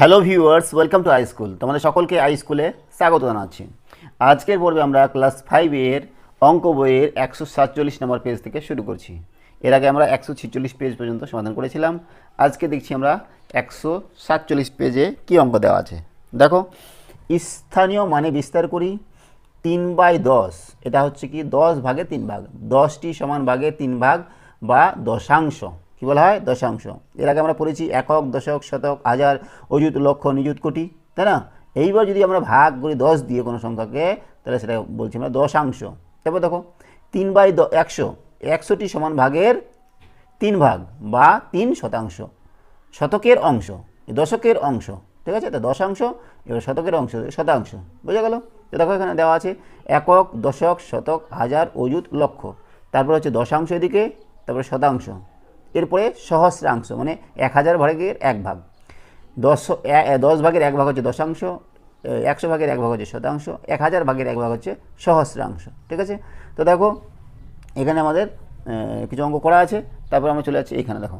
Hello viewers, welcome to I school তোমাদের সকলকে I স্কুলে স্বাগত জানাচ্ছি। আজকের পর্বে আমরা ক্লাস ফাইভের অঙ্ক বইয়ের একশো সাতচল্লিশ নম্বর পেজ থেকে শুরু করছি। এর আগে আমরা একশো ছিচল্লিশ পেজ পর্যন্ত সমাধান করেছিলাম। আজকে দেখছি আমরা একশো সাতচল্লিশ পেজে কী অঙ্ক দেওয়া আছে। দেখো, স্থানীয় মানে বিস্তার করি, তিন বাই দশ, এটা হচ্ছে কি দশ ভাগে তিন ভাগ, দশটি সমান ভাগে তিন ভাগ বা দশাংশ। কী বলা হয়? দশাংশ। এর আগে আমরা পড়েছি একক, দশক, শতক, হাজার, অযুত, লক্ষ, নিযুত, কোটি। তাই না? এইবার যদি আমরা ভাগ করি দশ দিয়ে কোনো সংখ্যাকে, তাহলে সেটা বলছি আমরা দশাংশ। তারপর দেখো, তিন বাই দ একশো। একশোটি সমান ভাগের তিন ভাগ বা তিন শতাংশ। শতকের অংশ। দশকের অংশ। ঠিক আছে? তো দশাংশ, এবার শতকের অংশ, শতাংশ। বোঝা গেল? তো দেখো এখানে দেওয়া আছে একক, দশক, শতক, হাজার, অযুত, লক্ষ। তারপর হচ্ছে দশাংশ এদিকে, তারপরে শতাংশ। এরপরে সহস্রাংশ মানে এক হাজার ভাগের এক ভাগ। দশ দশ ভাগের এক ভাগ হচ্ছে দশাংশ একশো ভাগের এক ভাগ হচ্ছে শতাংশ, এক হাজার ভাগের এক ভাগ হচ্ছে সহস্রাংশ, ঠিক আছে? তো দেখো, এখানে আমাদের কিছু অঙ্ক করা আছে, তারপর আমরা চলে যাচ্ছি এখানে, দেখো।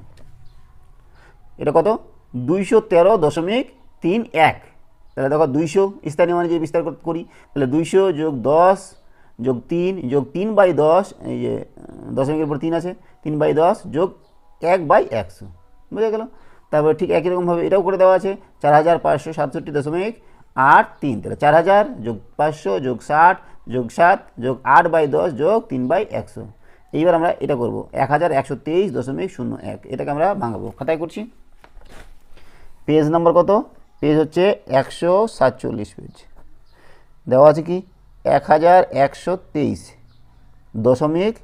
এটা কত? দুইশো তেরো দশমিক তিন এক। তাহলে দেখো, দুইশো স্থানীয় মানে যে বিস্তার করি, তাহলে দুইশো যোগ দশ যোগ তিন যোগ তিন বাই দশ, এই যে, দশমিকের উপর তিন আছে, তিন বাই দশ যোগ এক বাই একশো বুঝে গেল? তারপরে ঠিক একই রকমভাবে এটাও করে দেওয়া আছে, চার হাজার পাঁচশো সাতষট্টি দশমিক আট তিন, তাহলে চার হাজার যোগ পাঁচশো যোগ ষাট যোগ সাত যোগ আট বাই দশ যোগ তিন বাই একশো এইবার আমরা এটা করব, এক হাজার একশো তেইশ দশমিক শূন্য এক, এটাকে আমরা ভাঙাবো। খাতায় করছি। পেজ নম্বর কত? পেজ হচ্ছে একশো সাতচল্লিশ পেজ। দেওয়া আছে কি? এক হাজার একশো তেইশ দশমিক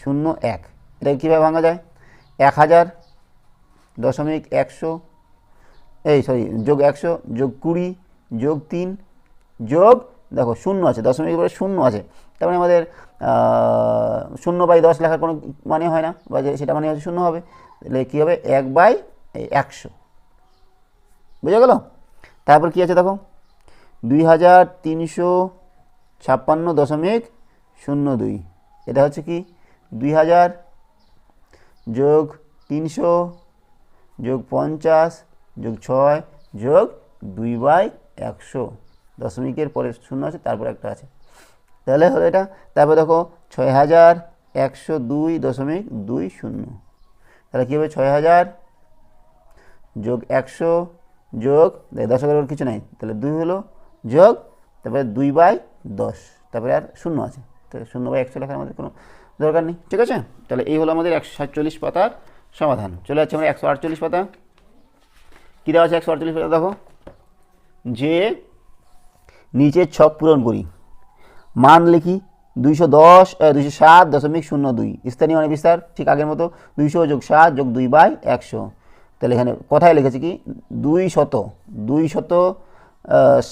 শূন্য এক। এটা কীভাবে ভাঙা যায়? এক হাজার দশমিক একশো, এই সরি যোগ একশো, যোগ কুড়ি, যোগ তিন, যোগ, দেখো শূন্য আছে, দশমিক পরে শূন্য আছে। তার মানে আমাদের শূন্য বাই দশ লেখার কোনো মানে হয় না, বা যে সেটা মানে হচ্ছে শূন্য হবে। তাহলে কী হবে? এক বাই একশো। বুঝা গেল? তারপর কী আছে দেখো? দুই হাজার তিনশো ছাপ্পান্ন দশমিক শূন্য দুই। এটা হচ্ছে কি? দুই হাজার যোগ তিনশো যোগ পঞ্চাশ যোগ ছয় যোগ দুই বাই একশো। দশমিকের পরে শূন্য আছে তারপর একটা আছে। তাহলে হলো এটা। তারপর দেখো ছয় হাজার একশো দুই দশমিক দুই শূন্য। তাহলে কী হবে? ছয় হাজার যোগ একশো যোগ দেখ, দশকের কিছু নাই। তাহলে দুই হলো যোগ তারপরে দুই বাই দশ। তারপরে আর শূন্য আছে। তাহলে শূন্য বাই একশো লেখার আমাদের কোনো দরকার নেই, ঠিক আছে? তাহলে এই হলো আমাদের একশো সাতচল্লিশ পাতার সমাধান। চলে যাচ্ছে আমরা একশো আটচল্লিশ পাতা। কী দেওয়া আছে একশো আটচল্লিশ পাতা? দেখো। যে নিচের ছক পূরণ করি। মান লিখি দুইশো দশ দুইশো সাত দশমিক শূন্য দুই। স্থানীয় মানে বিস্তার, ঠিক আগের মতো। দুইশো যোগ সাত যোগ দুই বাই একশো। তাহলে এখানে কথায় লিখেছি কি? দুই শত দুই শত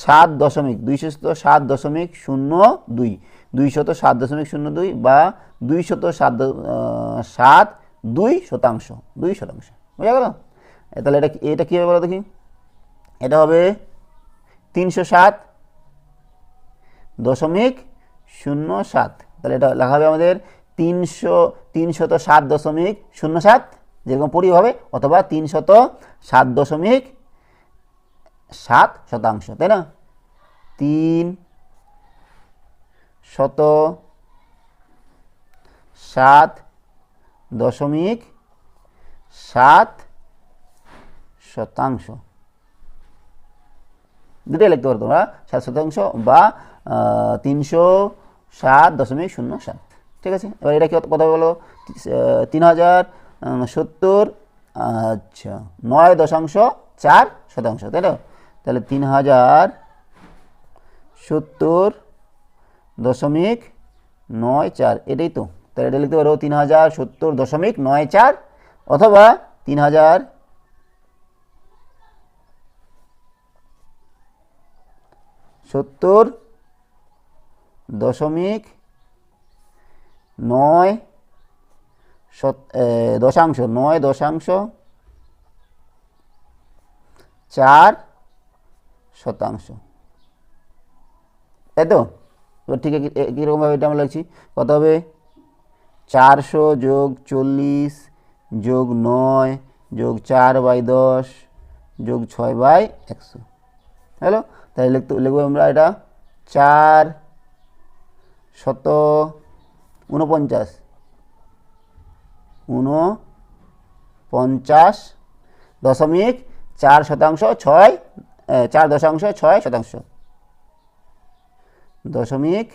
সাত দশমিক, দুই শত সাত দশমিক শূন্য দুই। দুই শত সাত দশমিক শূন্য দুই বা দুই শত সাত সাত দুই শতাংশ দুই শতাংশ। বোঝা গেল? তাহলে এটা এটা কী হবে বলো দেখি। এটা হবে তিনশো সাত দশমিক শূন্য সাত। তাহলে এটা লেখা হবে আমাদের তিনশো, তিনশত সাত দশমিক শূন্য সাত, যেরকম পড়ি হবে, অথবা তিনশত সাত দশমিক সাত শতাংশ, তাই না? তিন শত সাত দশমিক সাত শতাংশ। দুটোই লিখতে পারো তোমরা, সাত শতাংশ বা তিনশো সাত দশমিক শূন্য সাত। ঠিক আছে? এবার এটা কি কথা বলো? তিন হাজার সত্তর আচ্ছা নয় দশাংশ চার শতাংশ, তাই তো? তাহলে তিন হাজার সত্তর দশমিক নয় চার, এটাই তো। তাহলে এটা লিখতে পারো তিন হাজার সত্তর দশমিক নয় চার অথবা তিন হাজার সত্তর দশমিক নয় দশাংশ নয় দশাংশ চার শতাংশ। তাই তো? এবার ঠিক একই- একই রকমভাবে এটা আমরা লিখছি? কত হবে? চারশো যোগ চল্লিশ যোগ নয় যোগ চার বাই দশ যোগ ছয় বাই একশো। হ্যালো? তাহলে লিখতে, লিখব আমরা এটা চার শত উনপঞ্চাশ উনপঞ্চাশ দশমিক চার শতাংশ ছয় চার দশাংশ ছয় শতাংশ। দশমিক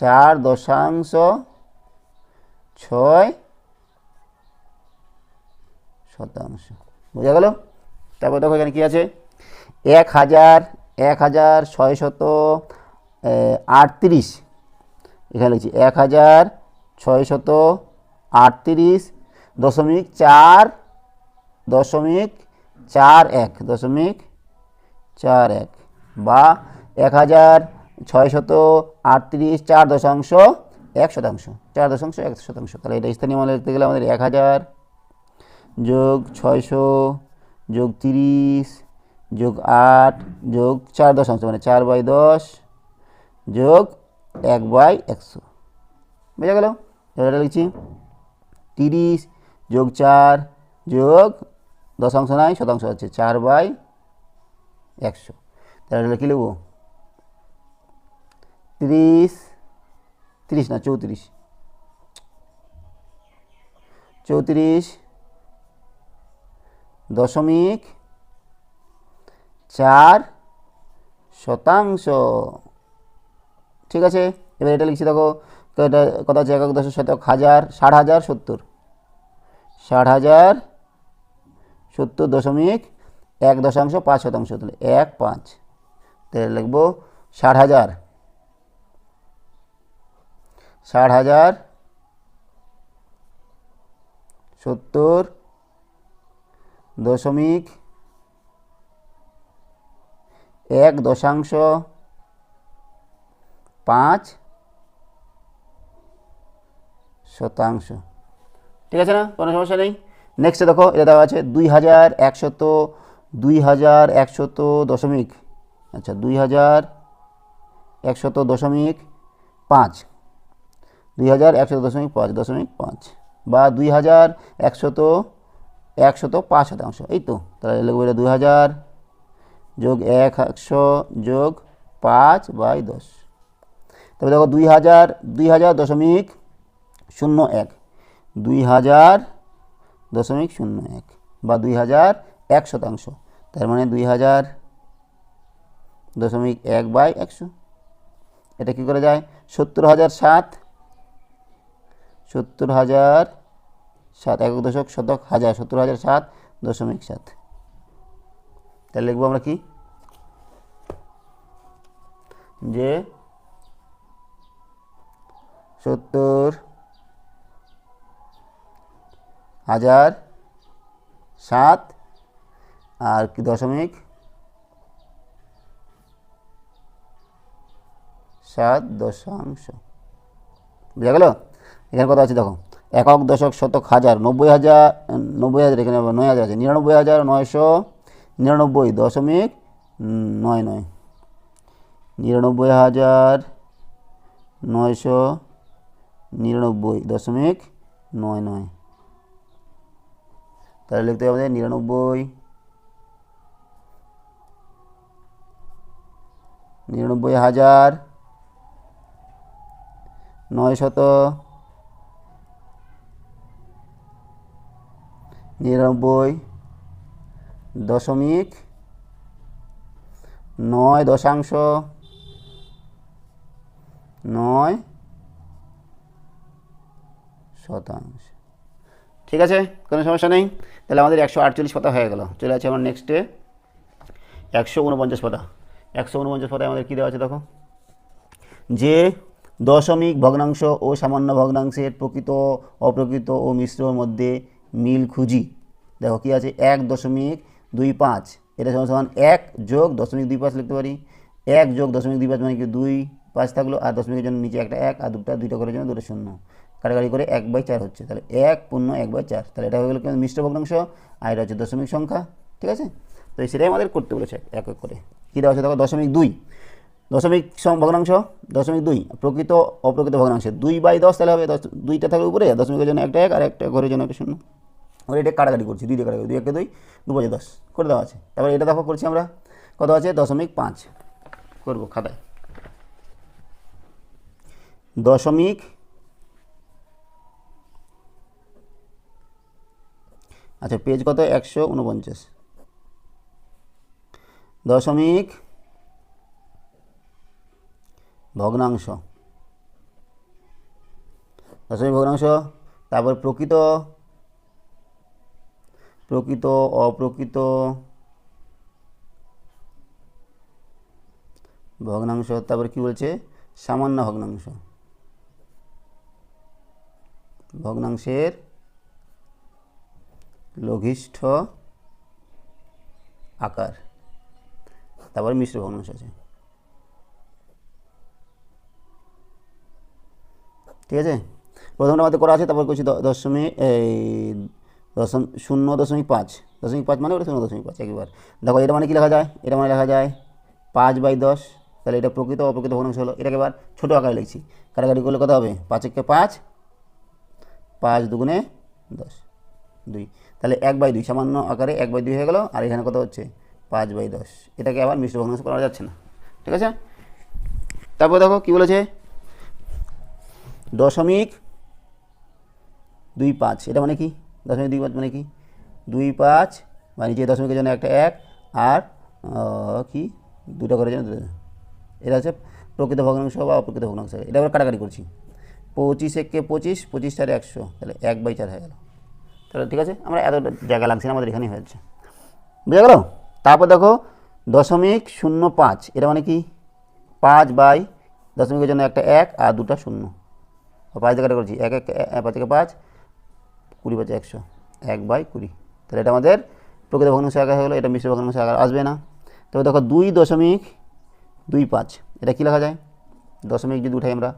চার দশাংশ ছয় শতাংশ। বোঝা গেল? তারপর দেখো এখানে কী আছে? এক হাজার এক হাজার ছয় শত আটত্রিশ। এখানে লিখছি, এক হাজার ছয় শত আটত্রিশ দশমিক চার দশমিক চার এক, দশমিক চার এক। বা এক হাজার ছয় শত আটত্রিশ চার দশাংশ এক শতাংশ, চার দশাংশ এক শতাংশ। তাহলে এটা স্থানীয় মান লিখতে গেলে আমাদের এক হাজার যোগ ছয়শো, যোগ তিরিশ, যোগ আট, যোগ চার দশাংশ মানে চার বাই দশ, যোগ এক বাই একশো। বোঝা গেল? এটা লিখছি, তিরিশ যোগ চার যোগ দশাংশ নাই শতাংশ হচ্ছে চার বাই একশো। তাহলে কী লিখব? তিরিশ তিরিশ না, চৌত্রিশ। চৌত্রিশ দশমিক চার শতাংশ। ঠিক আছে? এবার এটা লিখছি, দেখো এটা কত আছে? একক দশ শতক হাজার, ষাট হাজার, সত্তর। ষাট হাজার, সত্তর দশমিক এক দশাংশ পাঁচ শতাংশ, তাহলে এক, পাঁচ। তাহলে লিখব ষাট হাজার। ষাট হাজার, সত্তর, দশমিক এক দশাংশ, পাঁচ শতাংশ। ঠিক আছে না? কোনো সমস্যা নেই? নেক্সটে দেখো, এটা দেওয়া আছে দুই হাজার একশত, দুই হাজার একশত দশমিক। আচ্ছা দুই হাজার একশত দশমিক পাঁচ। দুই হাজার একশত দশমিক পাঁচ দশমিক পাঁচ। বা দুই হাজার একশত একশত পাঁচ শতাংশ। এই তো, তাহলে লিখব এটা দুই হাজার যোগ এক, একশো যোগ পাঁচ বাই দশ। তবে দেখো, দুই হাজার দুই হাজার দশমিক শূন্য এক। দুই হাজার দশমিক শূন্য এক বা দুই হাজার এক শতাংশ। তার মানে দুই হাজার দশমিক এক বাই একশো। এটা কী করে যায়? সত্তর হাজার সাত। সত্তর হাজার সাত, একক দশক শতক হাজার, সত্তর হাজার সাত, দশমিক সাত। তাহলে লিখব আমরা কি? যে সত্তর হাজার সাত আর কি দশমিক? সাত দশাংশ। বুঝা গেল? এখানে কথা আছে, দেখো। একক দশক শতক হাজার, নব্বই হাজার নব্বই হাজার এখানে নয় হাজার আছে। নিরানব্বই হাজার নয়শো নিরানব্বই দশমিক নয় নয়। নিরানব্বই হাজার নয়শো নিরানব্বই দশমিক, নয় নয়। তাহলে লিখতে হবে নিরানব্বই নিরানব্বই হাজার নয় শত নিরানব্বই দশমিক নয় দশাংশ নয় শতাংশ। ঠিক আছে? কোনো সমস্যা নেই? তাহলে আমাদের একশো আটচল্লিশ পাতা হয়ে গেল। চলে আছে আমার নেক্সটে একশো উনপঞ্চাশ পাতা। একশো উনপঞ্চাশ পাতায় আমাদের কী দেওয়া আছে দেখো? যে দশমিক ভগ্নাংশ ও সামান্য ভগ্নাংশের প্রকৃত, অপ্রকৃত ও মিশ্রর মধ্যে মিল খুঁজি। দেখো কী আছে? এক দশমিক দুই পাঁচ। এটা সমান এক যোগ দশমিক দুই পাঁচ লিখতে পারি। এক যোগ দশমিক দুই পাঁচ মানে কি? দুই পাঁচ থাকল আর দশমিকের জন্য নিচে একটা এক, আর দুটা দুইটা করার জন্য দুটো শূন্য। কাটাকাটি করে এক বাই চার হচ্ছে। তাহলে এক পূর্ণ এক বাই চার। তাহলে এটা হয়ে গেলো মিশ্র ভগ্নাংশ। আর এটা হচ্ছে দশমিক সংখ্যা। ঠিক আছে? তো সেটাই আমাদের করতে বলেছে এক এক করে। কী দেওয়া আছে? দেখো দশমিক দুই। দশমিক ভগ্নাংশ, দশমিক দুই, প্রকৃত, অপ্রকৃত ভগ্নাংশ। দুই বাই দশ তাহলে হবে দশ, দুইটা থাকবে উপরে, দশমিকের জন্য একটা এক আর একটা ঘরের জন্য একটা শূন্য। ওর এটা কাটাকাটি করছি দুই দিয়ে কাটাকাটি দুই একে দুই, দু পাঁচে দশ, করে দেওয়া আছে। তারপরে এটা দেখো করছি আমরা, কত আছে? দশমিক পাঁচ। করব খাতায়। দশমিক আচ্ছা পেজ কত? একশো উনপঞ্চাশ। দশমিক ভগ্নাংশ। দশমিক ভগ্নাংশ, তারপর প্রকৃত প্রকৃত, অপ্রকৃত ভগ্নাংশ, তারপর কি বলছে? সামান্য ভগ্নাংশ। ভগ্নাংশের লঘিষ্ঠ আকার। তারপর মিশ্র ভগ্নাংশ আছে। ঠিক আছে? প্রথমটা আমাদের করা আছে, তারপর করছি দশমিক, এই দশম, শূন্য দশমিক পাঁচ। দশমিক পাঁচ মানে শূন্য দশমিক পাঁচ একবার। দেখো, এটা মানে কী লেখা যায়? এটা মানে লেখা যায় পাঁচ বাই দশ। তাহলে এটা প্রকৃত অপ্রকৃত ভগ্নাংশ হলো। এটাকে এবার ছোটো আকারে লিখছি। কাটাকাটি করলে কত হবে? পাঁচ একে পাঁচ পাঁচ দুগুণে দশ, দুই। তাহলে এক বাই দুই, সামান্য আকারে এক বাই দুই হয়ে গেল। আর এখানে কত হচ্ছে? পাঁচ বাই দশ। এটাকে আবার মিশ্র ভগ্নাংশ করা যাচ্ছে না। ঠিক আছে? তারপর দেখো কী বলেছে? দশমিক দুই পাঁচ, এটা মানে কি? দশমিক দুই পাঁচ মানে কি? দুই পাঁচ বা নিচে দশমিকের জন্য একটা এক আর কি? দুটো করে জন্য এটা হচ্ছে প্রকৃত ভগ্নাংশ বা অপ্রকৃত ভগ্নাংশ। এটা আবার কাটাকাটি করছি। পঁচিশ একে পঁচিশ পঁচিশ চারে একশো। তাহলে এক বাই চার হয়ে গেল। তাহলে ঠিক আছে? আমরা এত জায়গা লাগছে না, আমাদের এখানেই হয়েছে। বুঝে গেল? তারপর দেখো, দশমিক শূন্য পাঁচ, এটা মানে কি? পাঁচ বাই দশমিকের জন্য একটা এক আর দুটো শূন্য। পাঁচ জায়গাটা করছি, এক এক, এ- পাঁচ থেকে পাঁচ, কুড়ি পাঁচে একশো, এক বাই কুড়ি। তাহলে এটা আমাদের প্রকৃত ভগ্নাংশ আকার হয়ে গেলো, এটা মিশ্র ভগ্নাংশ আকার আসবে না। তবে দেখো দুই দশমিক দুই পাঁচ, এটা কী লেখা যায়? দশমিক যদি উঠাই আমরা,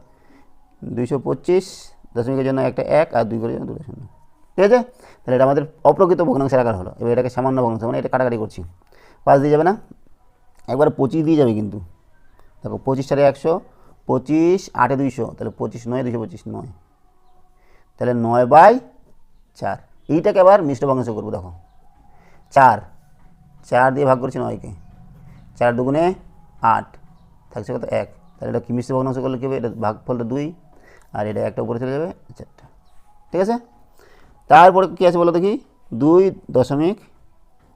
দুইশো পঁচিশ দশমিকের জন্য একটা এক আর দুই করে জন্য দুটো শূন্য। ঠিক আছে? তাহলে এটা আমাদের অপ্রকৃত ভগ্নাংশের আকার হলো, এবার এটাকে সামান্য ভগ্নাংশ মানে এটা কাটাকাটি করছি। পাঁচ দিয়ে যাবে না, একবার পঁচিশ দিয়ে যাবে কিন্তু। দেখো পঁচিশ সাড়ে একশো পঁচিশ আটে দুইশো, তাহলে পঁচিশ নয়, দুইশো পঁচিশ নয়। তাহলে নয় বাই চার। এইটাকে আবার মিশ্র ভগ্নাংশ করব, দেখো। চার। চার দিয়ে ভাগ করছি নয়কে। চার দুগুণে আট। থাকছে কত এক। তাহলে এটা কি মিশ্র ভগ্নাংশ করলে কী হবে? এটা ভাগফলটা দুই। আর এটা একটা উপরে চলে যাবে চারটা। ঠিক আছে? তারপরে কী আছে বলো দেখি? দুই দশমিক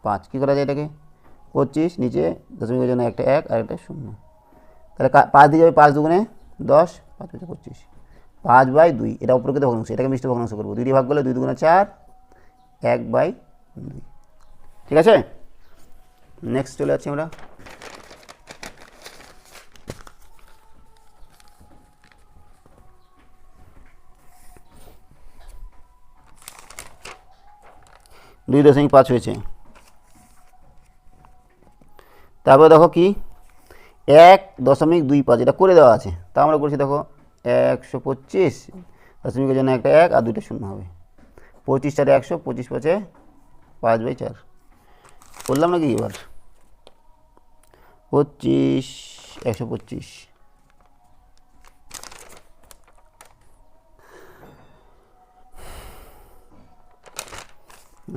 পাঁচ। কী করা যায় এটাকে? পঁচিশ, নিচে দশমিকের জন্য একটা এক আর একটা শূন্য। তাহলে পাঁচ দিয়ে যাবে পাঁচ দুগুণে দশ, পাঁচ হচ্ছে পঁচিশ। পাঁচ বাই দুই, এটা অপ্রকৃত ভগ্নাংশ এটাকে মিশ্র ভগ্নাংশ করব দুই দিয়ে ভাগ করলে দুই দুগুণে চার, এক বাই দুই। ঠিক আছে? নেক্সট চলে যাচ্ছি আমরা। দুই দশমিক পাঁচ হয়েছে। তারপরে দেখো কি? এক দশমিক দুই পাঁচ, এটা করে দেওয়া আছে। তা আমরা করছি, দেখো, একশো পঁচিশ দশমিকের জন্য একটা এক আর দুইটা শূন্য হবে। পঁচিশ চারে একশো, পঁচিশ পাঁচে পাঁচ বাই চার। করলাম নাকি এবার? পঁচিশ, একশো পঁচিশ।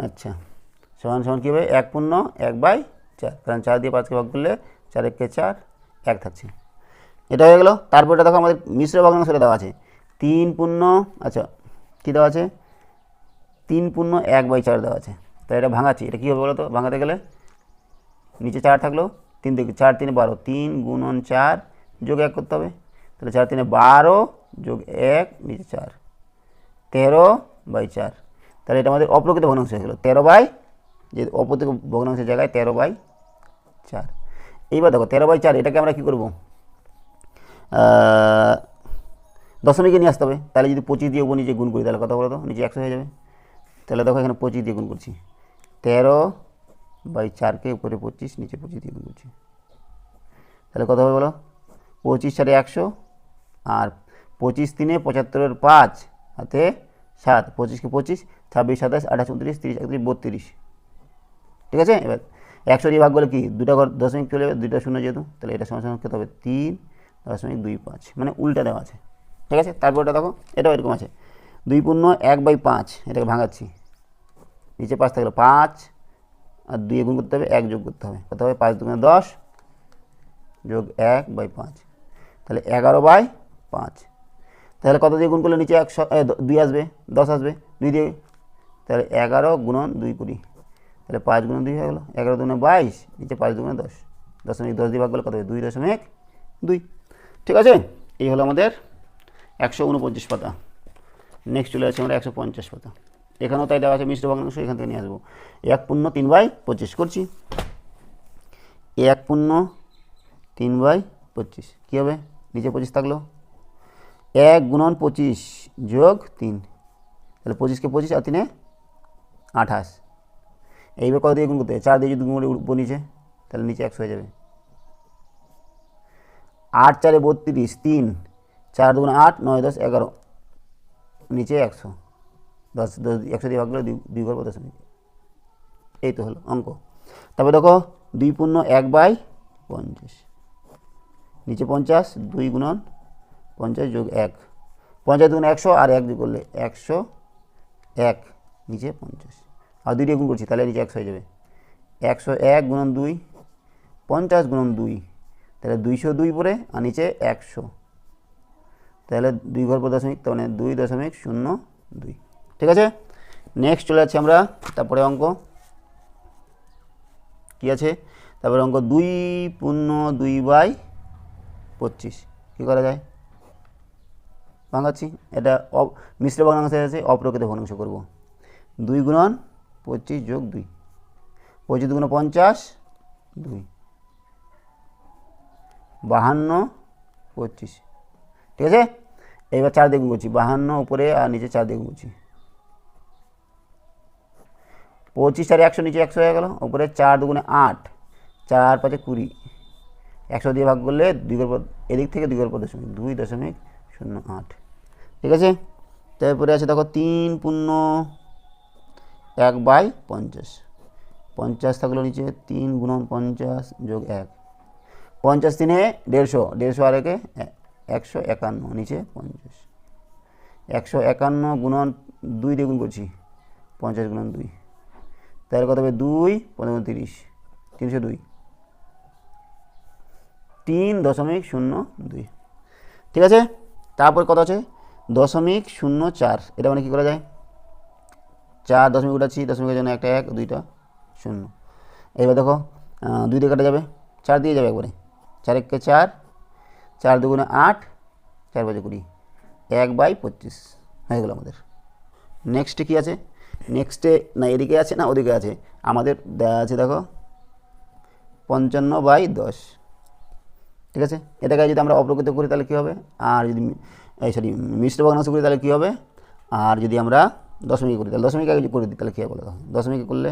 আচ্ছা সমান সমান কী হবে? এক পূর্ণ, এক বাই চার। কারণ চার দিয়ে পাঁচকে ভাগ করলে চার একে চার। এক থাকছে এটা হয়ে গেলো। তারপর এটা দেখো আমাদের মিশ্র ভগ্নাংশটা দেওয়া আছে। তিন পূর্ণ আচ্ছা কী দেওয়া আছে? তিন পূর্ণ এক বাই চার দেওয়া আছে। তাই এটা ভাঙাচ্ছি। এটা কী হবে বলো তো ভাঙাতে গেলে নিচে চার থাকল। তিন থেকে চার তিনে বারো। তিন গুণন চার যোগ এক করতে হবে। তাহলে চার তিনে বারো যোগ এক, নিচে চার। তেরো বাই চার। তাহলে এটা আমাদের অপ্রকৃত ভগ্নাংশ হয়ে গেলো। তেরো বাই, যে অপ্রকৃত ভগ্নাংশের জায়গায় তেরো বাই চার। এইবার দেখো, তেরো বাই চার, এটাকে আমরা কী করব? দশমিকে নিয়ে আসতে হবে। তাহলে যদি পঁচিশ দিয়ে নিচে গুণ করি, তাহলে কত বলো তো নিচে একশো হয়ে যাবে। তাহলে দেখো, এখানে পঁচিশ দিয়ে গুণ করছি। তেরো বাই চারকে উপরে পঁচিশ, নিচে পঁচিশ দিয়ে গুণ করছি। তাহলে কত হবে বলো? পঁচিশ সাড়ে একশো আর পঁচিশ তিনে পঁচাত্তরের পাঁচ হাতে সাত। পঁচিশকে পঁচিশ, ছাব্বিশ, সাতাশ, আঠাশ, উনত্রিশ, তিরিশ, একত্রিশ, বত্রিশ। ঠিক আছে? এবার একশো দিয়ে ভাগ করলে কি? দুটা ঘর দশমিক চলে যাবে দুইটা শূন্য যেহেতু, তাহলে এটা সমান কত হবে? তিন দশমিক দুই পাঁচ। মানে উল্টা দেওয়া আছে। ঠিক আছে? তারপর এটা দেখো, এটাও এরকম আছে। দুই পূর্ণ এক বাই পাঁচ, এটাকে ভাঙাচ্ছি। নিচে পাঁচ থাকল পাঁচ, আর দুই গুণ করতে হবে, এক যোগ করতে হবে। কত হবে? পাঁচ দুগুণে দশ যোগ এক বাই পাঁচ। তাহলে এগারো বাই পাঁচ। তাহলে কত দিয়ে গুণ করলে নিচে একশো দুই আসবে, দশ আসবে, দুই দিয়ে, তাহলে এগারো গুণন দুই কুড়ি। তাহলে পাঁচ গুণন দুই হয়ে গেলো, এগারো দুগুণে বাইশ, নিচে পাঁচ দুগুণে দশ। দশমিক দশ দিয়ে ভাগ করলে কত হবে দুই দশমিক দুই। ঠিক আছে? এই হলো আমাদের একশো উনপঞ্চাশ পাতা। নেক্সট চলে আসছে আমরা একশো পঞ্চাশ পাতা। এখানেও তাই দেওয়া আছে, মিশ্র ভগ্নাংশ, এখান থেকে নিয়ে আসব। এক পূর্ণ তিন বাই পঁচিশ করছি। এক পূর্ণ তিন বাই পঁচিশ। কী হবে? নিচে পঁচিশ থাকল। এক গুণন পঁচিশ যোগ তিন। তাহলে পঁচিশকে পঁচিশ আর তিনে আঠাশ। এইবার কত দিয়ে গুণ করতে হবে? চার দিয়ে যদি গুণ করে উপর নিচে, তাহলে নিচে একশো হয়ে যাবে। আট চারে বত্রিশ, তিন, চার দুগুণ আট, নয় দশ, এগারো। নিচে একশো। দশ দশ, একশো দিয়ে ভাগ করলে দুই দুই ঘর দশমিক এই তো হলো অঙ্ক। তারপরে দেখো, দুই পূর্ণ এক বাই পঞ্চাশ। নিচে পঞ্চাশ, দুই গুণন পঞ্চাশ যোগ এক। পঞ্চাশ দুগুণ একশো আর এক দিয়ে করলে একশো এক, নিচে পঞ্চাশ। আর দুই দিয়ে গুণ করছি, তাহলে নিচে একশো হয়ে যাবে। একশো এক গুণন দুই, পঞ্চাশ গুণন দুই, তাহলে দুইশো দুই পরে, আর নিচে একশো। তাহলে দুই ঘর পর দশমিক, তার মানে দুই দশমিক শূন্য দুই। ঠিক আছে? নেক্সট চলে যাচ্ছি আমরা, তারপরে অঙ্ক। কী আছে? তারপরে অঙ্ক দুই পূর্ণ দুই বাই পঁচিশ। কী করা যায়? ভাঙাচ্ছি। এটা মিশ্র ভগ্নাংশ আছে অপ্রকৃত ভগ্নাংশ করব। দুই গুণন পঁচিশ যোগ দুই। পঁচিশ দুগুণ পঞ্চাশ, দুই। বাহান্ন, পঁচিশ। ঠিক আছে? এবার চার দিয়ে করছি, বাহান্ন উপরে আর নিচে চার দিয়ে করছি। পঁচিশ আর একশো, নিচে একশো হয়ে গেল, উপরে চার দুগুণে আট, চার পাঁচে কুড়ি। একশো দিয়ে ভাগ করলে দুই গড় এদিক থেকে দুই গড় দশমিক, দুই দশমিক শূন্য আট। ঠিক আছে? তারপরে আছে দেখো তিন, পূর্ণ এক বাই পঞ্চাশ। পঞ্চাশ থাকল নিচে তিন গুণন পঞ্চাশ যোগ এক। পঞ্চাশ তিনে দেড়শো দেড়শো আর একে একশো একান্ন, নিচে পঞ্চাশ। একশো একান্ন গুণন দুই দিয়ে গুণ করছি, পঞ্চাশ গুণন দুই। তাহলে কত হবে? দুই, পনেরো তিরিশ, তিনশো দুই। তিন দশমিক শূন্য দুই। ঠিক আছে? তারপর কত আছে? দশমিক শূন্য চার। এটা মানে কী করা যায়? চার দশমিক উঠাচ্ছি দশমিকের জন্য একটা এক, দুইটা শূন্য। এবার দেখো দুই দিয়ে কাটা যাবে, চার দিয়ে যাবে একবারে। চার এককে চার চার দুগুণে আট, চার বাজে কুড়ি, এক বাই পঁচিশ। হয়ে গেলো আমাদের। নেক্সটে কী আছে? নেক্সটে না, এদিকে আছে না, ওদিকে আছে? আমাদের দেওয়া আছে দেখো, পঞ্চান্ন বাই দশ। ঠিক আছে? এটাকে যদি আমরা অপ্রকৃত করি তাহলে কী হবে? আর যদি সরি মিশ্র ভগ্নাংশ করি তাহলে কী হবে? আর যদি আমরা দশমিক করি তাহলে দশমিক আগে করে দিই, তাহলে কী বলো দেখো দশমিক করলে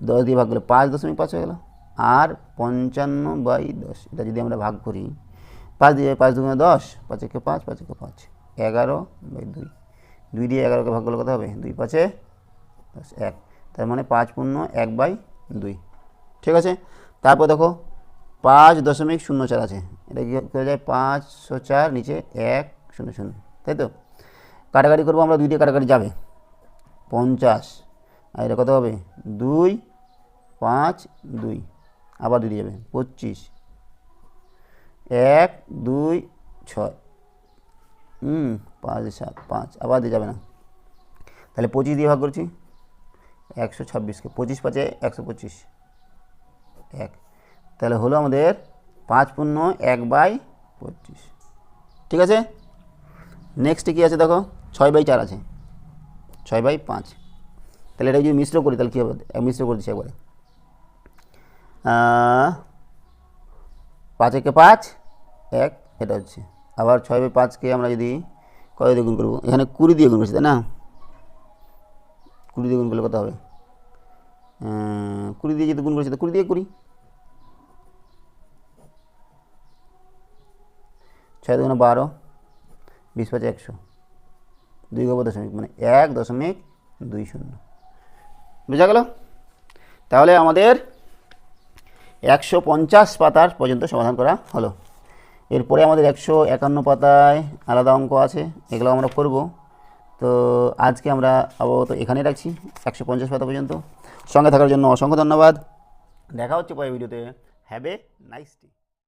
দশ দিয়ে ভাগ করলে পাঁচ, দশমিক পাঁচ হয়ে গেল। আর পঞ্চান্ন বাই দশ, এটা যদি আমরা ভাগ করি, পাঁচ দিয়ে পাঁচ দুগুণে দশ, পাঁচ একে পাঁচ পাঁচ একে পাঁচ। এগারো বাই দুই। দুই দিয়ে এগারোকে ভাগ করলে কত হবে? দুই পাঁচে দশ, এক। তার মানে পাঁচ পূর্ণ এক বাই দুই। ঠিক আছে? তারপর দেখো, পাঁচ দশমিক শূন্য চার আছে। এটা কী করা যায়? পাঁচশো চার নিচে এক শূন্য শূন্য। তাই তো? কাটাকাটি করব আমরা, দুই দিয়ে কাটাকাটি যাবে। পঞ্চাশ। আর এটা কত হবে? দুই, পাঁচ, দুই। আবার দুই যাবে পঁচিশ। এক, দুই, ছয়। হুম পাঁচ, সাত, পাঁচ। আবার দিয়ে যাবে না। তাহলে পঁচিশ দিয়ে ভাগ করছি। একশো ছাব্বিশকে। পঁচিশ পাঁচে একশো পঁচিশ। এক। তাহলে হলো আমাদের পাঁচ পূর্ণ এক বাই পঁচিশ। ঠিক আছে? নেক্সটে কী আছে দেখো? ছয় বাই চার আছে। ছয় বাই পাঁচ। তাহলে এটা যদি মিশ্র করি, তাহলে কী হবে? মিশ্র করে দিচ্ছি একবারে। পাঁচ একে পাঁচ, এক, এটা হচ্ছে। আবার ছয় বাই পাঁচকে আমরা যদি কত দিয়ে গুণ করব? এখানে কুড়ি দিয়ে গুণ করছি, তাই না? কুড়ি দিয়ে গুণ করলে কত হবে? কুড়ি দিয়ে যদি গুণ করছি, তো কুড়ি দিয়ে কুড়ি। ছয় দুগুণে বারো, বিশ পাঁচ একশো। দুই গব দশমিক মানে এক দশমিক দুই শূন্য। বোঝা গেল? তাহলে আমাদের একশো পঞ্চাশ পাতার পর্যন্ত সমাধান করা হলো। এরপরে আমাদের একশো একান্ন পাতায় আলাদা অঙ্ক আছে এগুলো আমরা করব। তো আজকে আমরা আপাতত এখানেই রাখছি, একশো পঞ্চাশ পাতা পর্যন্ত। সঙ্গে থাকার জন্য অসংখ্য ধন্যবাদ। দেখা হচ্ছে পরের ভিডিওতে। Have a nice day